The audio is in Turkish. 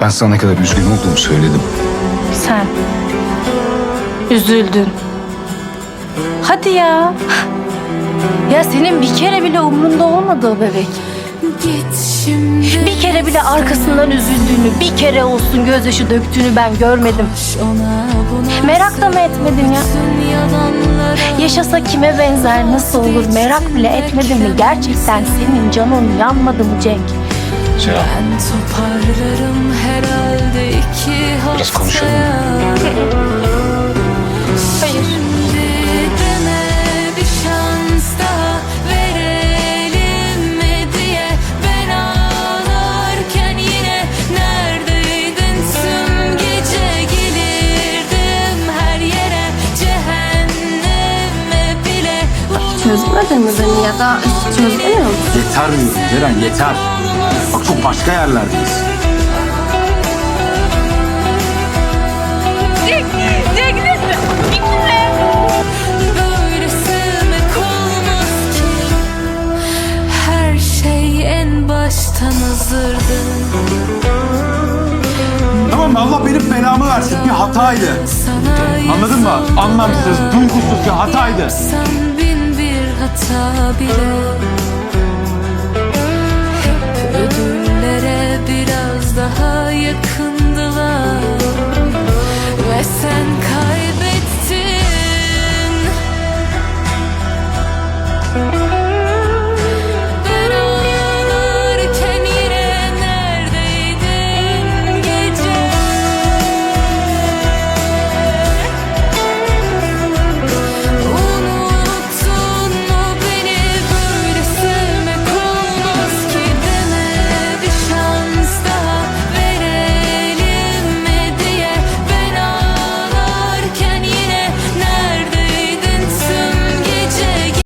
Ben sana ne kadar üzgün olduğumu söyledim. Sen üzüldün. Hadi ya. Ya senin bir kere bile umrunda olmadı o bebek. Bir kere bile arkasından üzüldüğünü, bir kere olsun gözyaşı döktüğünü ben görmedim. Merak da mı etmedin ya? Yaşasa kime benzer, nasıl olur merak bile etmedin mi? Gerçekten senin canın yanmadı mı Cenk? Selam. Ben toparlarım herhalde iki Biraz konuşalım. Hayır. Şimdi deme bir şans daha verelim mi diye Ben ağlarken yine neredeydin tüm gece gelirdim her yere Cehenneme bile Çözmedin mi beni ya da hiç çözemiyor musun? Yeter diyorum Ceren yeter. Bak çok başka yerlerdeyiz. Her şey en baştan hazırdı Tamam mı? Allah benim belamı versin. Bir hataydı. Anladın mı? Anlamsız, duygusuz bir hataydı. Sen bin bir hata bile